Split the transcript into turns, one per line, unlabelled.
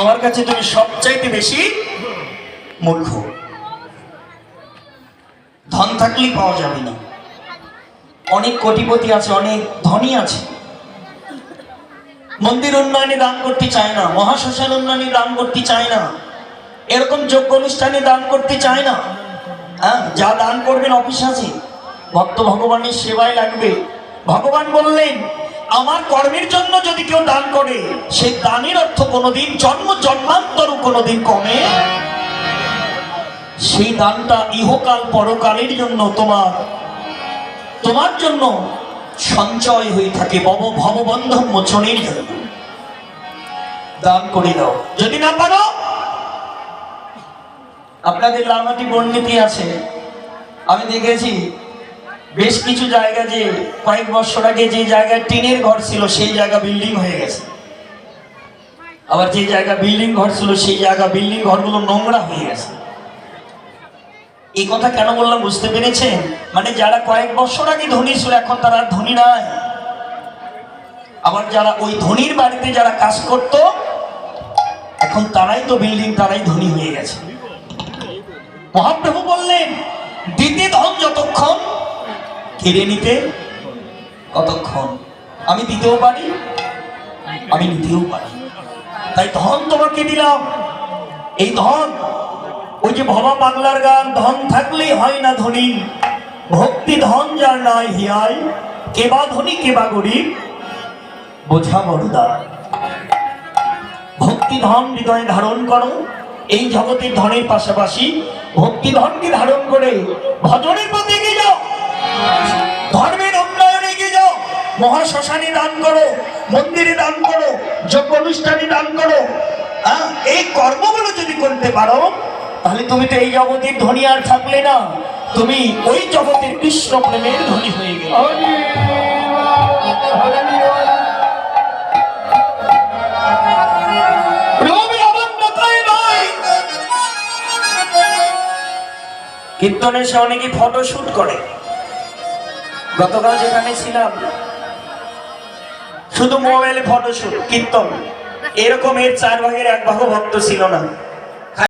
আমার কাছে তুমি সবচাইতে বেশি মূর্খ। ধন থাকলেই পাওয়া যাবে না। অনেক কোটিপতি আছে, অনেক ধনী আছে। মন্দির উন্নয়নে দান করতে চায় না, মহাশ্মশান উন্নয়নে দান করতে চায় না, এরকম যোগ্য অনুষ্ঠানে দান করতে চায় না। হ্যাঁ যা দান করবেন অফিস আছে। ভক্ত ভগবানের সেবায় লাগবে। ভগবান বললেন আমার কর্মের জন্য যদি কেউ দান করে, সেই দানের অর্থ কোনোদিন জন্ম, জন্মান্তর কোনোদিন কমে সেই দানটা ইহকাল পরকালের জন্য তোমার তোমার জন্য সঞ্চয় হয়ে থাকে বব ভববন্ধন মোচনের জন্য। দান করে দাও। যদি না পারো, আপনাদের লামাটি বর্ণিতি আছে। আমি দেখেছি বেশ কিছু জায়গা যে কয়েক বছর আগে যে জায়গায় টিনের ঘর ছিল, সেই জায়গা বিল্ডিং হয়ে গেছে। আবার যে জায়গা বিল্ডিং ঘর ছিল, সেই জায়গা বিল্ডিং ঘরগুলো নোংরা হয়ে গেছে। এই কথা কেন বললাম বুঝতে পেরেছেন? মানে যারা কয়েক বছর আগে ধনী ছিল, এখন তারা আর ধনী নাই। আবার যারা ওই ধনীর বাড়িতে যারা কাজ করত, এখন তারাই তো বিল্ডিং তারাই ধনী হয়ে গেছে। মহাপ্রভু বললেন দিতে ধন যতক্ষণ কেড়ে নিতে কতক্ষণ? আমি দিতেও পারি, আমি নিতেও পারি। তাই ধন তোমাকে দিলাম। এই ধন, ওই যে ভবা বাংলার গান, ধন থাকলেই হয় না ধনী। ভক্তি ধন যার নাই হিয়াই কেবা ধনী কেবা গরিব, বোঝা বড়দা ভক্তি ধন হৃদয়ে ধারণ করো, এই জগতের ধনের পাশাপাশি ভক্তি ধনকে ধারণ করে ভজনের এগিয়ে যাও। ধর্মের উন্নয়নে এগিয়ে যাও। মহাশ্মশানি দান করো মন্দিরে দান করো যজ্ঞ অনুষ্ঠানে দান করো। হ্যাঁ, এই কর্মগুলো যদি করতে পারো তাহলে তুমি তো এই জগতের ধনী আর থাকলে না। তুমি ওই জগতের কৃষ্ণ প্রেমের ধনী হয়ে গেলে। রবি আমার মাথায় নাই। কীর্তনে সে অনেকে ফটো শুট করে। গতকাল যেখানে ছিলাম, শুধু মোবাইলে ফটো শুট কীর্তন, এরকম এর চার ভাগের এক ভাগও ভক্ত ছিল না।